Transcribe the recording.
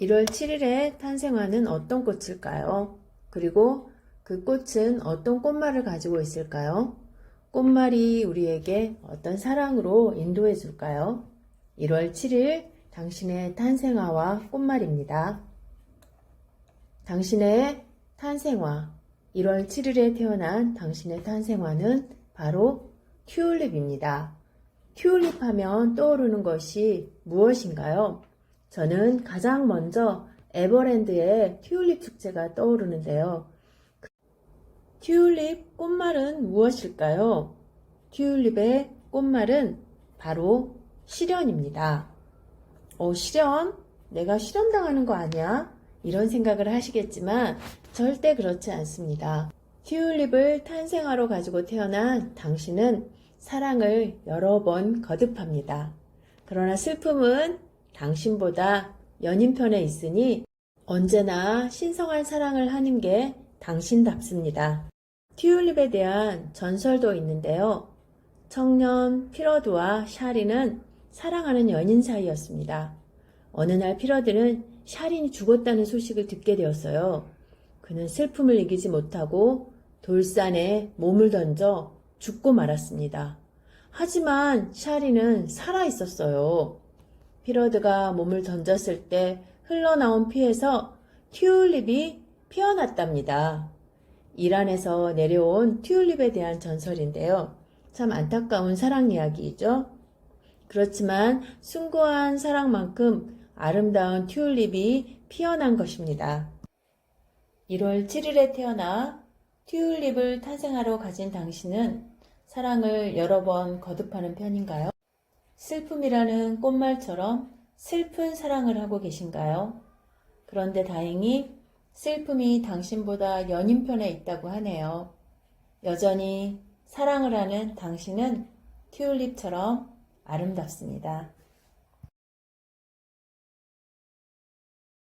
1월 7일에 탄생하는 어떤 꽃일까요? 그리고 그 꽃은 어떤 꽃말을 가지고 있을까요? 꽃말이 우리에게 어떤 사랑으로 인도해 줄까요? 1월 7일 당신의 탄생화와 꽃말입니다. 당신의 탄생화, 1월 7일에 태어난 당신의 탄생화는 바로 튤립입니다. 튤립 하면 떠오르는 것이 무엇인가요? 저는 가장 먼저 에버랜드의 튤립 축제가 떠오르는데요. 그 튤립 꽃말은 무엇일까요? 튤립의 꽃말은 바로 실현입니다. 어, 실현? 내가 실현당하는 거 아니야? 이런 생각을 하시겠지만 절대 그렇지 않습니다. 튤립을 탄생하러 가지고 태어난 당신은 사랑을 여러 번 거듭합니다. 그러나 슬픔은 당신보다 연인편에 있으니 언제나 신성한 사랑을 하는 게 당신답습니다. 튤립에 대한 전설도 있는데요. 청년 피러드와 샤리는 사랑하는 연인 사이였습니다. 어느 날 피러드는 샤린이 죽었다는 소식을 듣게 되었어요. 그는 슬픔을 이기지 못하고 돌산에 몸을 던져 죽고 말았습니다. 하지만 샤리는 살아 있었어요. 피러드가 몸을 던졌을 때 흘러나온 피에서 튤립이 피어났답니다. 이란에서 내려온 튤립에 대한 전설인데요. 참 안타까운 사랑 이야기이죠. 그렇지만 숭고한 사랑만큼 아름다운 튤립이 피어난 것입니다. 1월 7일에 태어나 튤립을 탄생하러 가진 당신은 사랑을 여러 번 거듭하는 편인가요? 슬픔이라는 꽃말처럼 슬픈 사랑을 하고 계신가요? 그런데 다행히 슬픔이 당신보다 연인편에 있다고 하네요. 여전히 사랑을 하는 당신은 튤립처럼 아름답습니다.